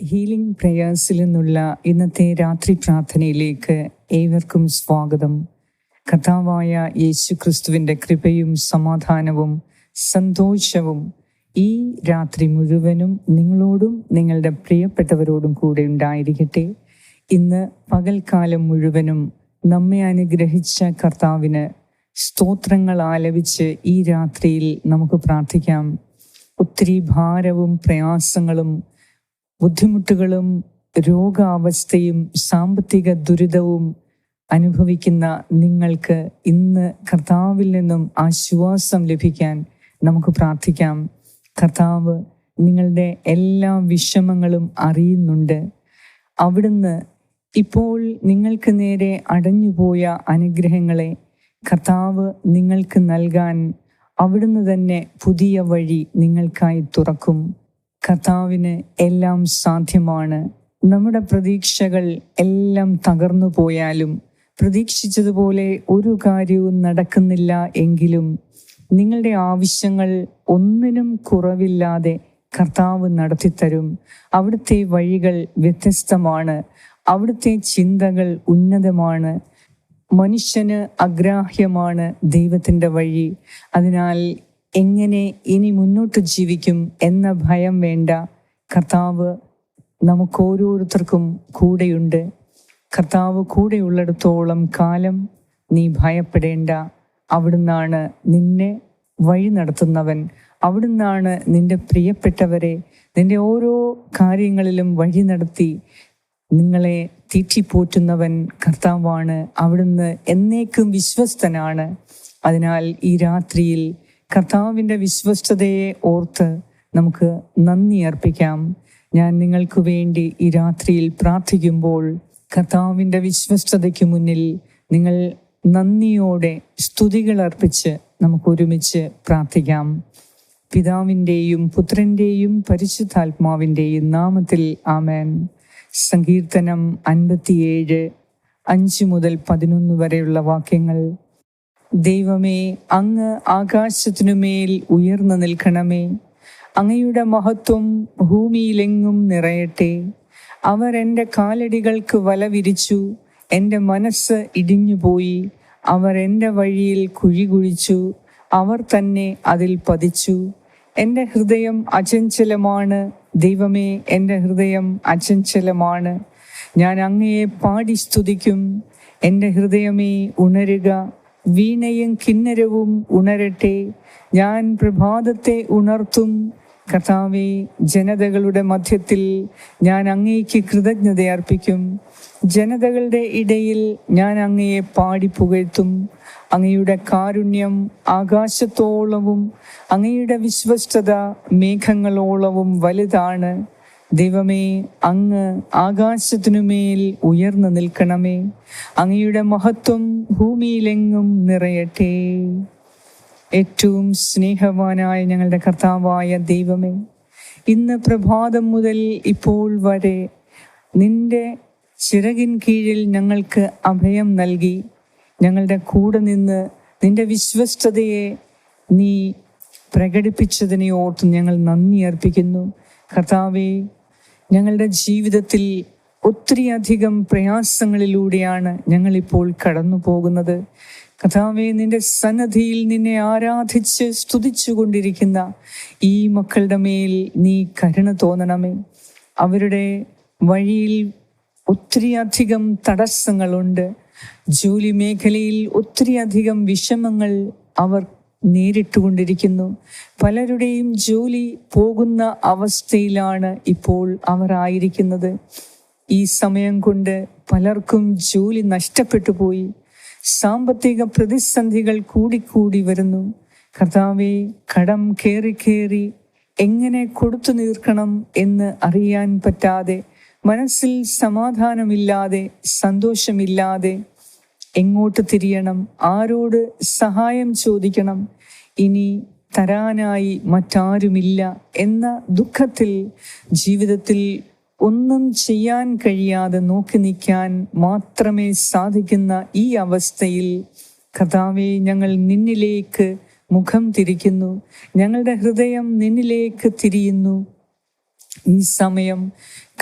Healing പ്രേയേഴ്സിൽ നിന്നുള്ള ഇന്നത്തെ രാത്രി പ്രാർത്ഥനയിലേക്ക് ഏവർക്കും സ്വാഗതം. കഥാവായ യേശു ക്രിസ്തുവിന്റെ കൃപയും സമാധാനവും സന്തോഷവും ഈ രാത്രി മുഴുവനും നിങ്ങളോടും നിങ്ങളുടെ പ്രിയപ്പെട്ടവരോടും കൂടെ ഉണ്ടായിരിക്കട്ടെ. ഇന്ന് പകൽക്കാലം മുഴുവനും നമ്മെ അനുഗ്രഹിച്ച കർത്താവിന് സ്തോത്രങ്ങൾ ആലപിച്ച് ഈ രാത്രിയിൽ നമുക്ക് പ്രാർത്ഥിക്കാം. ഒത്തിരി ഭാരവും പ്രയാസങ്ങളും ബുദ്ധിമുട്ടുകളും രോഗാവസ്ഥയും സാമ്പത്തിക ദുരിതവും അനുഭവിക്കുന്ന നിങ്ങൾക്ക് ഇന്ന് കർത്താവിൽ നിന്നും ആശ്വാസം ലഭിക്കാൻ നമുക്ക് പ്രാർത്ഥിക്കാം. കർത്താവ് നിങ്ങളുടെ എല്ലാ വിഷമങ്ങളും അറിയുന്നുണ്ട്. അവിടുന്ന് ഇപ്പോൾ നിങ്ങൾക്ക് നേരെ അടഞ്ഞുപോയ അനുഗ്രഹങ്ങളെ കർത്താവ് നിങ്ങൾക്ക് നൽകാൻ അവിടുന്ന് തന്നെ പുതിയ വഴി നിങ്ങൾക്കായി തുറക്കും. കർത്താവിന് എല്ലാം സാധ്യമാണ്. നമ്മുടെ പ്രതീക്ഷകൾ എല്ലാം തകർന്നു പോയാലും പ്രതീക്ഷിച്ചതുപോലെ ഒരു കാര്യവും നടക്കുന്നില്ല എങ്കിലും നിങ്ങളുടെ ആവശ്യങ്ങൾ ഒന്നിനും കുറവില്ലാതെ കർത്താവ് നടത്തിത്തരും. അവിടുത്തെ വഴികൾ വ്യത്യസ്തമാണ്. അവിടുത്തെ ചിന്തകൾ ഉന്നതമാണ്. മനുഷ്യന് അഗ്രാഹ്യമാണ് ദൈവത്തിന്റെ വഴി. അതിനാൽ എങ്ങനെ ഇനി മുന്നോട്ട് ജീവിക്കും എന്ന ഭയം വേണ്ട. കർത്താവ് നമുക്ക് ഓരോരുത്തർക്കും കൂടെയുണ്ട്. കർത്താവ് കൂടെയുള്ളിടത്തോളം കാലം നീ ഭയപ്പെടേണ്ട. അവിടുന്നാണ് നിന്നെ വഴി നടത്തുന്നവൻ. അവിടുന്നാണ് നിന്റെ പ്രിയപ്പെട്ടവരെ നിന്റെ ഓരോ കാര്യങ്ങളിലും വഴി നടത്തി നിങ്ങളെ തീറ്റിപ്പോറ്റുന്നവൻ കർത്താവാണ്. അവിടുന്ന് എന്നേക്കും വിശ്വസ്തനാണ്. അതിനാൽ ഈ രാത്രിയിൽ കർത്താവിന്റെ വിശ്വസ്തതയെ ഓർത്ത് നമുക്ക് നന്ദി അർപ്പിക്കാം. ഞാൻ നിങ്ങൾക്ക് വേണ്ടി ഈ രാത്രിയിൽ പ്രാർത്ഥിക്കുമ്പോൾ കർത്താവിന്റെ വിശ്വസ്തതയ്ക്ക് മുന്നിൽ നിങ്ങൾ നന്ദിയോടെ സ്തുതികൾ അർപ്പിച്ച് നമുക്ക് ഒരുമിച്ച് പ്രാർത്ഥിക്കാം. പിതാവിന്റെയും പുത്രന്റെയും പരിശുദ്ധാത്മാവിന്റെയും നാമത്തിൽ ആമേൻ. സങ്കീർത്തനം അൻപത്തിയേഴ് അഞ്ച് മുതൽ പതിനൊന്ന് വരെയുള്ള വാക്യങ്ങൾ ദൈവമേ അങ്ങ് ആകാശത്തിനുമേൽ ഉയർന്നു നിൽക്കണമേ. അങ്ങയുടെ മഹത്വം ഭൂമിയിലെങ്ങും നിറയട്ടെ. അവർ എന്റെ കാലടികൾക്ക് വല വിരിച്ചു എന്റെ മനസ്സ് ഇടിഞ്ഞുപോയി. അവർ എന്റെ വഴിയിൽ കുഴി കുഴിച്ചു അവർ തന്നെ അതിൽ പതിച്ചു. എന്റെ ഹൃദയം അചഞ്ചലമാണ് ദൈവമേ എന്റെ ഹൃദയം അചഞ്ചലമാണ്. ഞാൻ അങ്ങയെ പാടി സ്തുതിക്കും എന്റെ ഹൃദയമേ ഉണരുക. വീണയും കിന്നരവും ഉണരട്ടെ. ഞാൻ പ്രഭാതത്തെ ഉണർത്തും. കർത്താവെ ജനതകളുടെ മധ്യത്തിൽ ഞാൻ അങ്ങേക്ക് കൃതജ്ഞത അർപ്പിക്കും. ജനതകളുടെ ഇടയിൽ ഞാൻ അങ്ങയെ പാടി പുകഴ്ത്തും. അങ്ങയുടെ കാരുണ്യം ആകാശത്തോളവും അങ്ങയുടെ വിശ്വസ്തത മേഘങ്ങളോളവും വലുതാണ്. ദൈവമേ അങ്ങ് ആകാശത്തിനുമേൽ ഉയർന്നു നിൽക്കണമേ. അങ്ങയുടെ മഹത്വം ഭൂമിയിലെങ്ങും നിറയട്ടെ. ഏറ്റവും സ്നേഹവാനായ ഞങ്ങളുടെ കർത്താവായ ദൈവമേ ഇന്ന് പ്രഭാതം മുതൽ ഇപ്പോൾ വരെ നിന്റെ ചിറകിൻ കീഴിൽ ഞങ്ങൾക്ക് അഭയം നൽകി. ഞങ്ങളുടെ കൂടെ നിന്ന് നിന്റെ വിശ്വസ്തതയെ നീ പ്രകടിപ്പിച്ചതിനെ ഓർത്ത് ഞങ്ങൾ നന്ദി അർപ്പിക്കുന്നു. കർത്താവെ ഞങ്ങളുടെ ജീവിതത്തിൽ ഒത്തിരി അധികം പ്രയാസങ്ങളിലൂടെയാണ് ഞങ്ങളിപ്പോൾ കടന്നു പോകുന്നത് കഥാവെ നിന്റെ സന്നദ്ധിയിൽ നിന്നെ ആരാധിച്ച് സ്തുതിച്ചു കൊണ്ടിരിക്കുന്ന ഈ മക്കളുടെ മേൽ നീ കരുണ തോന്നണമേ. അവരുടെ വഴിയിൽ ഒത്തിരി അധികം തടസ്സങ്ങളുണ്ട്. ജോലി മേഖലയിൽ ഒത്തിരി അധികം വിഷമങ്ങൾ അവർ നേരിട്ടുകൊണ്ടിരിക്കുന്നു. പലരുടെയും ജോലി പോകുന്ന അവസ്ഥയിലാണ് ഇപ്പോൾ അവർ ആയിരിക്കുന്നത്. ഈ സമയം കൊണ്ട് പലർക്കും ജോലി നഷ്ടപ്പെട്ടു പോയി. സാമ്പത്തിക പ്രതിസന്ധികൾ കൂടിക്കൂടി വരുന്നു. കർത്താവെ കടം കയറി കയറി എങ്ങനെ കൊടുത്തു തീർക്കണം എന്ന് അറിയാൻ പറ്റാതെ മനസ്സിൽ സമാധാനമില്ലാതെ സന്തോഷമില്ലാതെ എങ്ങോട്ട് തിരിയണം? ആരോട് സഹായം ചോദിക്കണം? ഇനി തരാനായി മറ്റാരുമില്ല എന്ന ദുഃഖത്തിൽ ജീവിതത്തിൽ ഒന്നും ചെയ്യാൻ കഴിയാതെ നോക്കി നിൽക്കാൻ മാത്രമേ സാധിക്കുന്ന ഈ അവസ്ഥയിൽ കഥാവെ ഞങ്ങൾ നിന്നിലേക്ക് മുഖം തിരിക്കുന്നു. ഞങ്ങളുടെ ഹൃദയം നിന്നിലേക്ക് തിരിയുന്നു. ഈ സമയം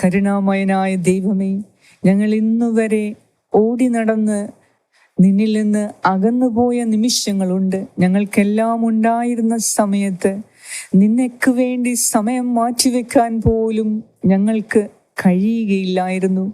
കരുണാമയനായ ദൈവമേ ഞങ്ങൾ ഇന്നുവരെ ഓടി നടന്ന് നിന്നിൽ നിന്ന് അകന്നുപോയ നിമിഷങ്ങളുണ്ട്. ഞങ്ങൾക്കെല്ലാം ഉണ്ടായിരുന്ന സമയത്ത് നിനക്ക് വേണ്ടി സമയം മാറ്റിവെക്കാൻ പോലും ഞങ്ങൾക്ക് കഴിയുകയില്ലായിരുന്നു.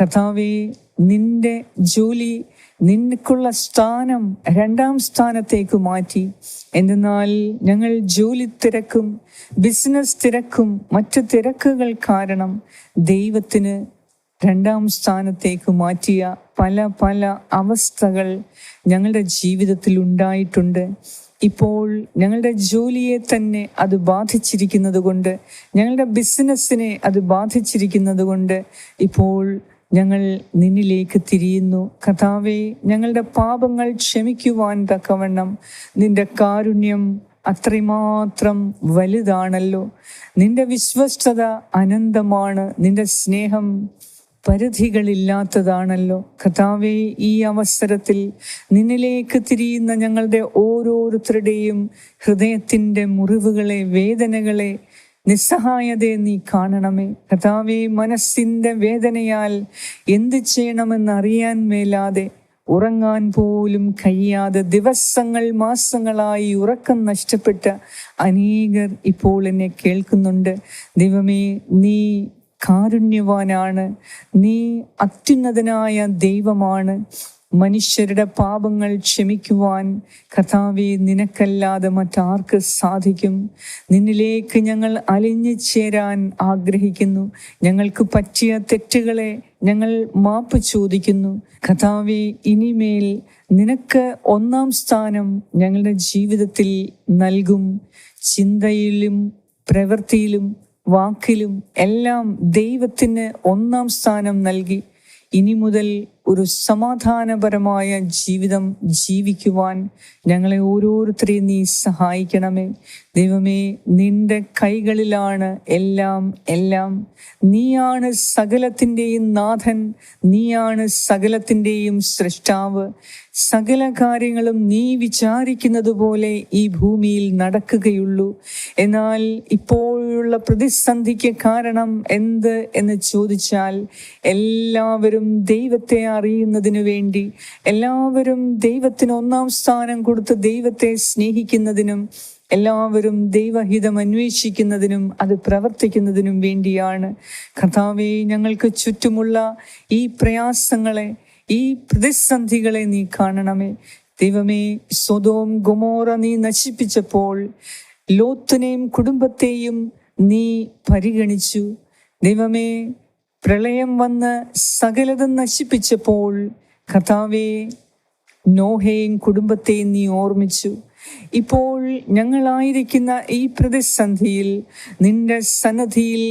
കഥാവേ നിന്റെ ജോലി നിനക്കുള്ള സ്ഥാനം രണ്ടാം സ്ഥാനത്തേക്ക് മാറ്റി. എന്തെന്നാൽ ഞങ്ങൾ ജോലി തിരക്കും ബിസിനസ് തിരക്കും മറ്റു തിരക്കുകൾ കാരണം ദൈവത്തിന് രണ്ടാം സ്ഥാനത്തേക്ക് മാറ്റിയ പല പല അവസ്ഥകൾ ഞങ്ങളുടെ ജീവിതത്തിൽ ഉണ്ടായിട്ടുണ്ട്. ഇപ്പോൾ ഞങ്ങളുടെ ജോലിയെ തന്നെ അത് ബാധിച്ചിരിക്കുന്നത് കൊണ്ട് ഞങ്ങളുടെ ബിസിനസ്സിനെ അത് ബാധിച്ചിരിക്കുന്നത് കൊണ്ട് ഇപ്പോൾ ഞങ്ങൾ നിന്നിലേക്ക് തിരിയുന്നു. കഥാവെ ഞങ്ങളുടെ പാപങ്ങൾ ക്ഷമിക്കുവാൻ തക്കവണ്ണം നിന്റെ കാരുണ്യം അത്രമാത്രം വലുതാണല്ലോ. നിന്റെ വിശ്വസ്തത അനന്തമാണ്. നിന്റെ സ്നേഹം പരിധികളില്ലാത്തതാണല്ലോ. കഥാവെ ഈ അവസരത്തിൽ നിന്നിലേക്ക് തിരിയുന്ന ഞങ്ങളുടെ ഓരോരുത്തരുടെയും ഹൃദയത്തിന്റെ മുറിവുകളെ വേദനകളെ നിസ്സഹായതയെ നീ കാണണമേ. കഥാവെ മനസ്സിന്റെ വേദനയാൽ എന്ത് ചെയ്യണമെന്ന് അറിയാൻ മേലാതെ ഉറങ്ങാൻ പോലും കഴിയാതെ ദിവസങ്ങൾ മാസങ്ങളായി ഉറക്കം നഷ്ടപ്പെട്ട അനേകർ ഇപ്പോൾ എന്നെ കേൾക്കുന്നുണ്ട്. ദൈവമേ നീ കാരുണ്യവാനാണ്. നീ അത്യുന്നതനായ ദൈവമാണ്. മനുഷ്യരുടെ പാപങ്ങൾ ക്ഷമിക്കുവാൻ കഥാവെ നിനക്കല്ലാതെ മറ്റാർക്ക് സാധിക്കും? നിന്നിലേക്ക് ഞങ്ങൾ അലിഞ്ഞു ചേരാൻ ആഗ്രഹിക്കുന്നു. ഞങ്ങൾക്ക് പറ്റിയ തെറ്റുകളെ ഞങ്ങൾ മാപ്പ് ചോദിക്കുന്നു. കഥാവെ ഇനിമേൽ നിനക്ക് ഒന്നാം സ്ഥാനം ഞങ്ങളുടെ ജീവിതത്തിൽ നൽകും. ചിന്തയിലും പ്രവൃത്തിയിലും വാക്കിലും എല്ലാം ദൈവത്തിന് ഒന്നാം സ്ഥാനം നൽകി ഇനി മുതൽ ഒരു സമാധാനപരമായ ജീവിതം ജീവിക്കുവാൻ ഞങ്ങളെ ഓരോരുത്തരെയും നീ സഹായിക്കണമേ. ദൈവമേ നിന്റെ കൈകളിലാണ് എല്ലാം എല്ലാം. നീയാണ് സകലത്തിന്റെയും നാഥൻ നീയാണ് സകലത്തിന്റെയും സൃഷ്ടാവ് സകല കാര്യങ്ങളും നീ വിചാരിക്കുന്നത് പോലെ ഈ ഭൂമിയിൽ നടക്കുകയുള്ളൂ. എന്നാൽ ഇപ്പോഴുള്ള പ്രതിസന്ധിക്ക് കാരണം എന്ത് എന്ന് ചോദിച്ചാൽ എല്ലാവരും ദൈവത്തെ അറിയുന്നതിന് വേണ്ടി എല്ലാവരും ദൈവത്തിന് ഒന്നാം സ്ഥാനം കൊടുത്ത് ദൈവത്തെ സ്നേഹിക്കുന്നതിനും എല്ലാവരും ദൈവഹിതം അന്വേഷിക്കുന്നതിനും അത് പ്രവർത്തിക്കുന്നതിനും വേണ്ടിയാണ്. കഥാവെ ഞങ്ങൾക്ക് ചുറ്റുമുള്ള ഈ പ്രയാസങ്ങളെ ഈ പ്രതിസന്ധികളെ നീ കാണണമേ. ദൈവമേ സ്വതവും ഗുമോറ നീ നശിപ്പിച്ചപ്പോൾ ലോത്തിനെയും കുടുംബത്തെയും നീ പരിഗണിച്ചു. ദൈവമേ പ്രളയം വന്ന് സകലതും നശിപ്പിച്ചപ്പോൾ കഥാവെ നോഹയും കുടുംബത്തെയും നീ ഓർമ്മിച്ചു. ഇപ്പോൾ ഞങ്ങളായിരിക്കുന്ന ഈ പ്രതിസന്ധിയിൽ നിന്റെ സന്നദ്ധിയിൽ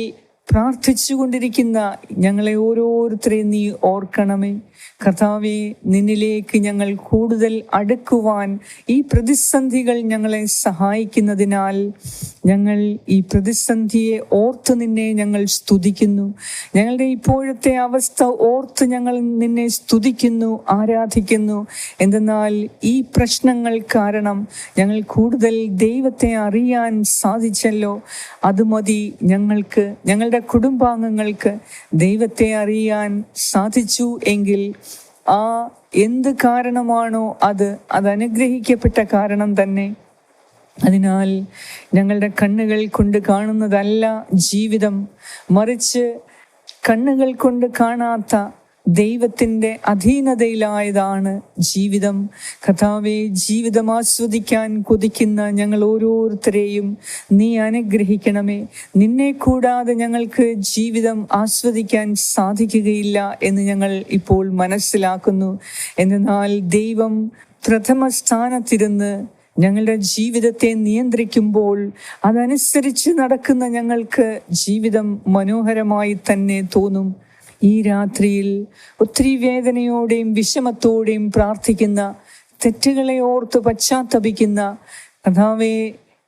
പ്രാർത്ഥിച്ചുകൊണ്ടിരിക്കുന്ന ഞങ്ങളെ ഓരോരുത്തരെയും നീ ഓർക്കണമേ. കർത്താവെ നിന്നിലേക്ക് ഞങ്ങൾ കൂടുതൽ അടുക്കുവാൻ ഈ പ്രതിസന്ധികൾ ഞങ്ങളെ സഹായിക്കുന്നതിനാൽ ഞങ്ങൾ ഈ പ്രതിസന്ധിയെ ഓർത്ത് നിന്നെ ഞങ്ങൾ സ്തുതിക്കുന്നു. ഞങ്ങളുടെ ഇപ്പോഴത്തെ അവസ്ഥ ഓർത്ത് ഞങ്ങൾ നിന്നെ സ്തുതിക്കുന്നു ആരാധിക്കുന്നു. എന്തെന്നാൽ ഈ പ്രശ്നങ്ങൾ കാരണം ഞങ്ങൾ കൂടുതൽ ദൈവത്തെ അറിയാൻ സാധിച്ചല്ലോ. അത് മതി ഞങ്ങൾക്ക് ഞങ്ങളുടെ കുടുംബാംഗങ്ങൾക്ക് ദൈവത്തെ അറിയാൻ സാധിച്ചു എങ്കിൽ ആ എന്ത് കാരണമാണോ അത് അത് അനുഗ്രഹിക്കപ്പെട്ട കാരണം തന്നെ. അതിനാൽ ഞങ്ങളുടെ കണ്ണുകൾ കൊണ്ട് കാണുന്നതല്ല ജീവിതം. മറിച്ച് കണ്ണുകൾ കൊണ്ട് കാണാത്ത ദൈവത്തിന്റെ അധീനതയിലായതാണ് ജീവിതം. കഥാവെ ജീവിതം ആസ്വദിക്കാൻ കൊതിക്കുന്ന ഞങ്ങൾ ഓരോരുത്തരെയും നീ അനുഗ്രഹിക്കണമേ. നിന്നെ കൂടാതെ ഞങ്ങൾക്ക് ജീവിതം ആസ്വദിക്കാൻ സാധിക്കുകയില്ല എന്ന് ഞങ്ങൾ ഇപ്പോൾ മനസ്സിലാക്കുന്നു. എന്നാൽ ദൈവം പ്രഥമ സ്ഥാനത്തിരുന്ന് ഞങ്ങളുടെ ജീവിതത്തെ നിയന്ത്രിക്കുമ്പോൾ അതനുസരിച്ച് നടക്കുന്ന ഞങ്ങൾക്ക് ജീവിതം മനോഹരമായി തന്നെ തോന്നും. ഈ രാത്രിയിൽ ഒത്തിരി വേദനയോടെയും വിഷമത്തോടെയും പ്രാർത്ഥിക്കുന്ന തെറ്റുകളെ ഓർത്ത് പശ്ചാത്തപിക്കുന്ന കഥാവെ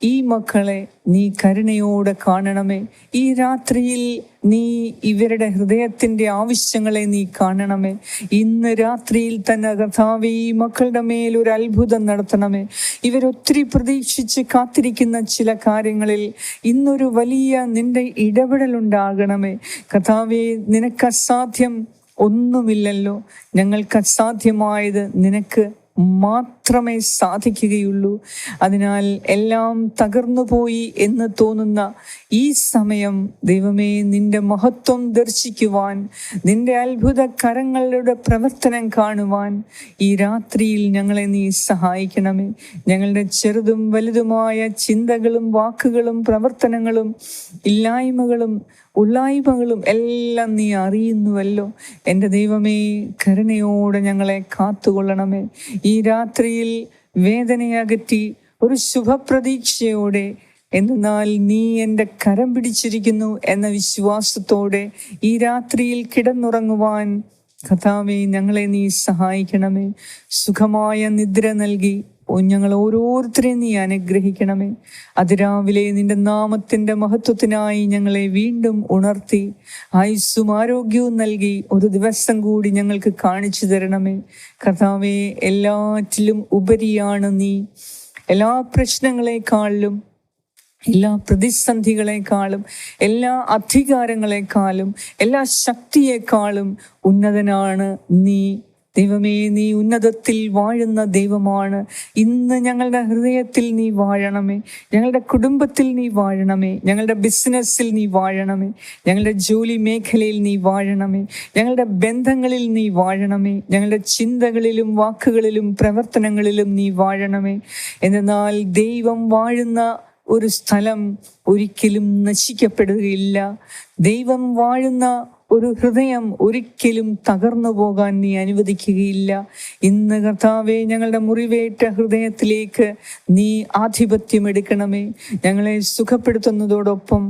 ഈ മക്കളെ നീ കരുണയോടെ കാണണമേ. ഈ രാത്രിയിൽ നീ ഇവരുടെ ഹൃദയത്തിന്റെ ആവശ്യങ്ങളെ നീ കാണണമേ. ഇന്ന് രാത്രിയിൽ തന്നെ കഥാവ് ഈ മക്കളുടെ മേൽ ഒരു അത്ഭുതം നടത്തണമേ. ഇവരൊത്തിരി പ്രതീക്ഷിച്ച് കാത്തിരിക്കുന്ന ചില കാര്യങ്ങളിൽ ഇന്നൊരു വലിയ നിന്റെ ഇടപെടലുണ്ടാകണമേ കഥാവെ നിനക്ക് അസാധ്യം ഒന്നുമില്ലല്ലോ. ഞങ്ങൾക്ക് അസാധ്യമായത് നിനക്ക് മാത്രമേ സാധിക്കുകയുള്ളൂ. അതിനാൽ എല്ലാം തകർന്നു പോയി എന്ന് തോന്നുന്ന ഈ സമയം ദൈവമേ നിന്റെ മഹത്വം ദർശിക്കുവാൻ നിന്റെ അത്ഭുത കരങ്ങളുടെ പ്രവർത്തനം കാണുവാൻ ഈ രാത്രിയിൽ ഞങ്ങളെ നീ സഹായിക്കണമേ. ഞങ്ങളുടെ ചെറുതും വലുതുമായ ചിന്തകളും വാക്കുകളും പ്രവർത്തനങ്ങളും ഇല്ലായ്മകളും ഉള്ളായ്മകളും എല്ലാം നീ അറിയുന്നുവല്ലോ. എന്റെ ദൈവമേ കരുണയോടെ ഞങ്ങളെ കാത്തുകൊള്ളണമേ. ഈ രാത്രിയിൽ വേദനയകറ്റി ഒരു ശുഭപ്രതീക്ഷയോടെ എന്നാൽ നീ എന്റെ കരം പിടിച്ചിരിക്കുന്നു എന്ന വിശ്വാസത്തോടെ ഈ രാത്രിയിൽ കിടന്നുറങ്ങുവാൻ കഥാവെ ഞങ്ങളെ നീ സഹായിക്കണമേ. സുഖമായ നിദ്ര നൽകി ഞങ്ങൾ ഓരോരുത്തരെയും നീ അനുഗ്രഹിക്കണമേ. അതിരാവിലെ നിന്റെ നാമത്തിന്റെ മഹത്വത്തിനായി ഞങ്ങളെ വീണ്ടും ഉണർത്തി ആയുസ്സും ആരോഗ്യവും നൽകി ഒരു ദിവസം കൂടി ഞങ്ങൾക്ക് കാണിച്ചു തരണമേ. കർത്താവെ എല്ലാറ്റിലും ഉപരിയാണ് നീ. എല്ലാ പ്രശ്നങ്ങളെക്കാളിലും എല്ലാ പ്രതിസന്ധികളെക്കാളും എല്ലാ അധികാരങ്ങളെക്കാളും എല്ലാ ശക്തിയെക്കാളും ഉന്നതനാണ് നീ. ദൈവമേ നീ ഉന്നതത്തിൽ വാഴുന്ന ദൈവമാണ്. ഇന്ന് ഞങ്ങളുടെ ഹൃദയത്തിൽ നീ വാഴണമേ. ഞങ്ങളുടെ കുടുംബത്തിൽ നീ വാഴണമേ. ഞങ്ങളുടെ ബിസിനസ്സിൽ നീ വാഴണമേ. ഞങ്ങളുടെ ജോലി മേഖലയിൽ നീ വാഴണമേ. ഞങ്ങളുടെ ബന്ധങ്ങളിൽ നീ വാഴണമേ. ഞങ്ങളുടെ ചിന്തകളിലും വാക്കുകളിലും പ്രവർത്തനങ്ങളിലും നീ വാഴണമേ. എന്നാൽ ദൈവം വാഴുന്ന ഒരു സ്ഥലം ഒരിക്കലും നശിക്കപ്പെടുകയില്ല. ദൈവം വാഴുന്ന ഒരു ഹൃദയം ഒരിക്കലും തകർന്നു പോകാൻ നീ അനുവദിക്കുകയില്ല. ഇന്ന് കർത്താവെ ഞങ്ങളുടെ മുറിവേറ്റ ഹൃദയത്തിലേക്ക് നീ ആധിപത്യം എടുക്കണമേ. ഞങ്ങളെ സുഖപ്പെടുത്തുന്നതോടൊപ്പം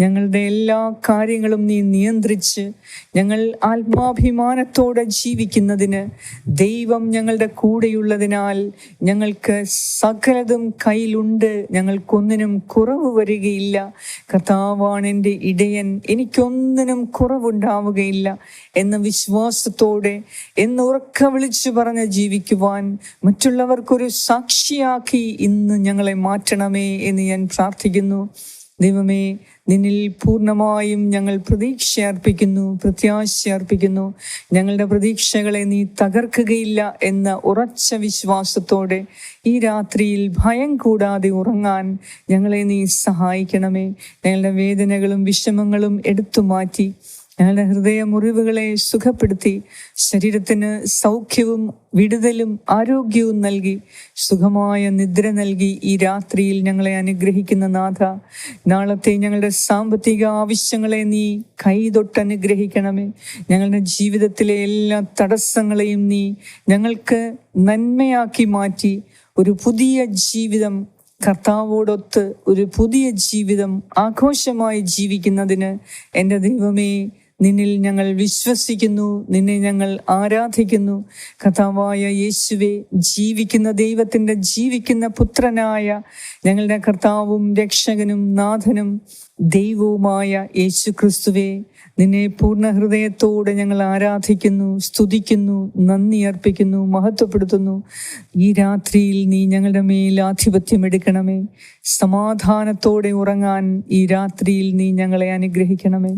ഞങ്ങളുടെ എല്ലാ കാര്യങ്ങളും നീ നിയന്ത്രിച്ച് ഞങ്ങൾ ആത്മാഭിമാനത്തോടെ ജീവിക്കുന്നതിന് ദൈവം ഞങ്ങളുടെ കൂടെയുള്ളതിനാൽ ഞങ്ങൾക്ക് സകലതും കയ്യിലുണ്ട്. ഞങ്ങൾക്കൊന്നിനും കുറവ് വരികയില്ല. കഥാവാണെന്റെ ഇടയൻ. എനിക്കൊന്നിനും കുറവുണ്ടാവുകയില്ല എന്ന വിശ്വാസത്തോടെ എന്ന് ഉറക്ക വിളിച്ചു പറഞ്ഞ് ജീവിക്കുവാൻ മറ്റുള്ളവർക്കൊരു സാക്ഷിയാക്കി ഇന്ന് ഞങ്ങളെ മാറ്റണമേ എന്ന് ഞാൻ പ്രാർത്ഥിക്കുന്നു. ദൈവമേ നിന്നിൽ പൂർണമായും ഞങ്ങൾ പ്രതീക്ഷ അർപ്പിക്കുന്നു പ്രത്യാശ അർപ്പിക്കുന്നു. ഞങ്ങളുടെ പ്രതീക്ഷകളെ നീ തകർക്കുകയില്ല എന്ന ഉറച്ച വിശ്വാസത്തോടെ ഈ രാത്രിയിൽ ഭയം കൂടാതെ ഉറങ്ങാൻ ഞങ്ങളെ നീ സഹായിക്കണമേ. ഞങ്ങളുടെ വേദനകളും വിഷമങ്ങളും എടുത്തു മാറ്റി ഞങ്ങളുടെ ഹൃദയ മുറിവുകളെ സുഖപ്പെടുത്തി ശരീരത്തിന് സൗഖ്യവും വിടുതലും ആരോഗ്യവും നൽകി സുഖമായ നിദ്ര നൽകി ഈ രാത്രിയിൽ ഞങ്ങളെ അനുഗ്രഹിക്കുന്ന നാഥ നാളത്തെ ഞങ്ങളുടെ സാമ്പത്തിക ആവശ്യങ്ങളെ നീ കൈതൊട്ട് അനുഗ്രഹിക്കണമേ ഞങ്ങളുടെ ജീവിതത്തിലെ എല്ലാ തടസ്സങ്ങളെയും നീ ഞങ്ങൾക്ക് നന്മയാക്കി മാറ്റി. ഒരു പുതിയ ജീവിതം കർത്താവോടൊത്ത് ഒരു പുതിയ ജീവിതം ആഘോഷമായി ജീവിക്കുന്നതിന് എന്റെ ദൈവമേ നിന്നിൽ ഞങ്ങൾ വിശ്വസിക്കുന്നു നിന്നെ ഞങ്ങൾ ആരാധിക്കുന്നു. കഥാവായ യേശുവെ ജീവിക്കുന്ന ദൈവത്തിന്റെ ജീവിക്കുന്ന പുത്രനായ ഞങ്ങളുടെ കർത്താവും രക്ഷകനും നാഥനും ദൈവവുമായ യേശു ക്രിസ്തുവെ നിന്നെ പൂർണ ഹൃദയത്തോടെ ഞങ്ങൾ ആരാധിക്കുന്നു സ്തുതിക്കുന്നു നന്ദി അർപ്പിക്കുന്നു മഹത്വപ്പെടുത്തുന്നു. ഈ രാത്രിയിൽ നീ ഞങ്ങളുടെ മേൽ ആധിപത്യം എടുക്കണമേ. സമാധാനത്തോടെ ഉറങ്ങാൻ ഈ രാത്രിയിൽ നീ ഞങ്ങളെ അനുഗ്രഹിക്കണമേ.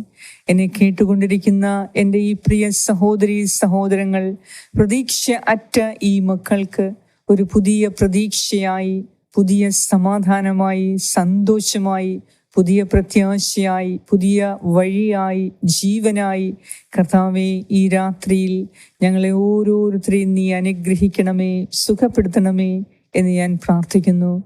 എന്നെ കേട്ടുകൊണ്ടിരിക്കുന്ന എന്റെ ഈ പ്രിയ സഹോദരി സഹോദരങ്ങൾ പ്രതീക്ഷ അറ്റ ഈ മക്കൾക്ക് ഒരു പുതിയ പ്രതീക്ഷയായി പുതിയ സമാധാനമായി സന്തോഷമായി പുതിയ പ്രത്യാശയായി പുതിയ വഴിയായി ജീവനായി. കർത്താവെ ഈ രാത്രിയിൽ ഞങ്ങളെ ഓരോരുത്തരെയും നീ അനുഗ്രഹിക്കണമേ സുഖപ്പെടുത്തണമേ. എന്ന് ഞാൻ പ്രാർത്ഥിക്കുന്നു.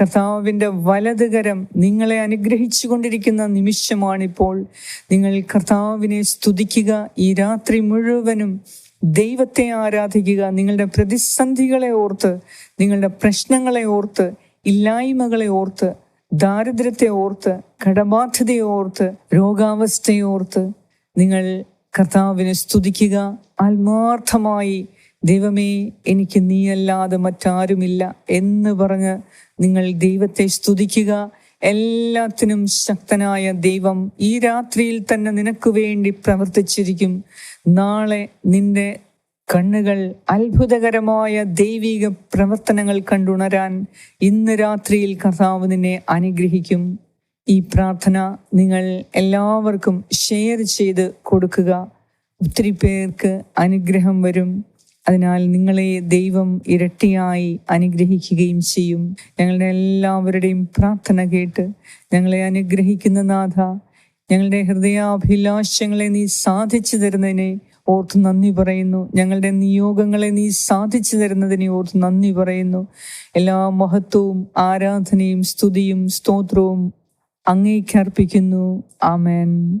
കർത്താവിന്റെ വലതുകരം നിങ്ങളെ അനുഗ്രഹിച്ചു കൊണ്ടിരിക്കുന്ന നിമിഷമാണിപ്പോൾ. നിങ്ങൾ കർത്താവിനെ സ്തുതിക്കുക. ഈ രാത്രി മുഴുവനും ദൈവത്തെ ആരാധിക്കുക. നിങ്ങളുടെ പ്രതിസന്ധികളെ ഓർത്ത് നിങ്ങളുടെ പ്രശ്നങ്ങളെ ഓർത്ത് ഇല്ലായ്മകളെ ഓർത്ത് ദാരിദ്ര്യത്തെ ഓർത്ത് കടബാധ്യതയെ ഓർത്ത് രോഗാവസ്ഥയെ ഓർത്ത് നിങ്ങൾ കർത്താവിനെ സ്തുതിക്കുക. ആത്മാർത്ഥമായി ദൈവമേ എനിക്ക് നീയല്ലാതെ മറ്റാരുമില്ല എന്ന് പറഞ്ഞ് നിങ്ങൾ ദൈവത്തെ സ്തുതിക്കുക. എല്ലാത്തിനും ശക്തനായ ദൈവം ഈ രാത്രിയിൽ തന്നെ നിനക്ക് വേണ്ടി പ്രവർത്തിച്ചിരിക്കും. നാളെ നിന്റെ കണ്ണുകൾ അത്ഭുതകരമായ ദൈവിക പ്രവർത്തനങ്ങൾ കണ്ടുണരാൻ ഇന്ന് രാത്രിയിൽ കർത്താവ് നിന്നെ അനുഗ്രഹിക്കും. ഈ പ്രാർത്ഥന നിങ്ങൾ എല്ലാവർക്കും ഷെയർ ചെയ്ത് കൊടുക്കുക. ഒത്തിരി പേർക്ക് അനുഗ്രഹം വരും. അതിനാൽ നിങ്ങളെ ദൈവം ഇരട്ടിയായി അനുഗ്രഹിക്കുകയും ചെയ്യും. ഞങ്ങളുടെ എല്ലാവരുടെയും പ്രാർത്ഥന കേട്ട് ഞങ്ങളെ അനുഗ്രഹിക്കുന്ന നാഥ ഞങ്ങളുടെ ഹൃദയാഭിലാഷങ്ങളെ നീ സാധിച്ചു തരുന്നതിനെ ഓർത്ത് നന്ദി പറയുന്നു. ഞങ്ങളുടെ നിയോഗങ്ങളെ നീ സാധിച്ചു തരുന്നതിനെ ഓർത്ത് നന്ദി പറയുന്നു. എല്ലാ മഹത്വവും ആരാധനയും സ്തുതിയും സ്തോത്രവും അങ്ങേക്കർപ്പിക്കുന്നു ആമേൻ.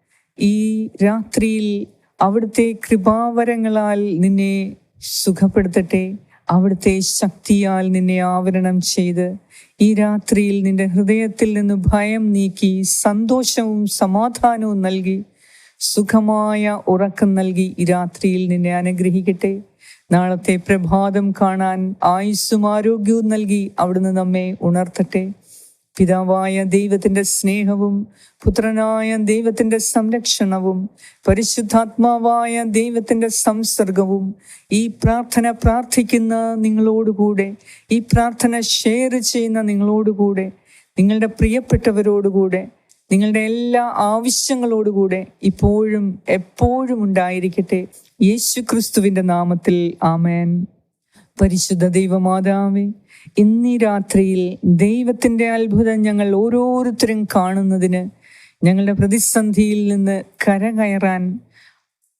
ഈ രാത്രിയിൽ അവിടുത്തെ കൃപാവരങ്ങളാൽ നിന്നെ സുഖപ്പെടുത്തട്ടെ. അവിടുത്തെ ശക്തിയാൽ നിന്നെ ആവരണം ചെയ്ത്. ഈ രാത്രിയിൽ നിന്റെ ഹൃദയത്തിൽ നിന്ന് ഭയം നീക്കി സന്തോഷവും സമാധാനവും നൽകി സുഖമായ ഉറക്കം നൽകി ഈ രാത്രിയിൽ നിന്നെ അനുഗ്രഹിക്കട്ടെ. നാളത്തെ പ്രഭാതം കാണാൻ ആയുസ്സും ആരോഗ്യവും നൽകി അവിടുന്ന് നമ്മെ ഉണർത്തട്ടെ. പിതാവായ ദൈവത്തിന്റെ സ്നേഹവും പുത്രനായ ദൈവത്തിന്റെ സംരക്ഷണവും പരിശുദ്ധാത്മാവായ ദൈവത്തിന്റെ സംസർഗവും ഈ പ്രാർത്ഥന പ്രാർത്ഥിക്കുന്ന നിങ്ങളോടുകൂടെ ഈ പ്രാർത്ഥന ഷെയർ ചെയ്യുന്ന നിങ്ങളോടുകൂടെ നിങ്ങളുടെ പ്രിയപ്പെട്ടവരോടുകൂടെ നിങ്ങളുടെ എല്ലാ ആവശ്യങ്ങളോടുകൂടെ ഇപ്പോഴും എപ്പോഴും ഉണ്ടായിരിക്കട്ടെ. യേശു ക്രിസ്തുവിന്റെ നാമത്തിൽ ആമേൻ. പരിശുദ്ധ ദൈവമാതാവേ ഇന്നീ രാത്രിയിൽ ദൈവത്തിന്റെ അത്ഭുതം ഞങ്ങൾ ഓരോരുത്തരും കാണുന്നതിന് ഞങ്ങളുടെ പ്രതിസന്ധിയിൽ നിന്ന് കരകയറാൻ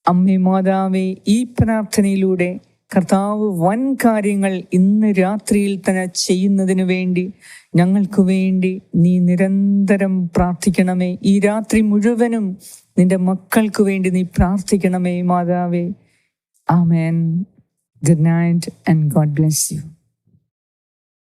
അമ്മേ മാതാവേ ഈ പ്രാർത്ഥനയിലൂടെ കർത്താവ് വൻ കാര്യങ്ങൾ ഇന്ന് രാത്രിയിൽ തന്നെ ചെയ്യുന്നതിന് വേണ്ടി ഞങ്ങൾക്ക് വേണ്ടി നീ നിരന്തരം പ്രാർത്ഥിക്കണമേ. ഈ രാത്രി മുഴുവനും നിന്റെ മക്കൾക്ക് വേണ്ടി നീ പ്രാർത്ഥിക്കണമേ മാതാവേ. ആമേൻ. Good night and God bless you.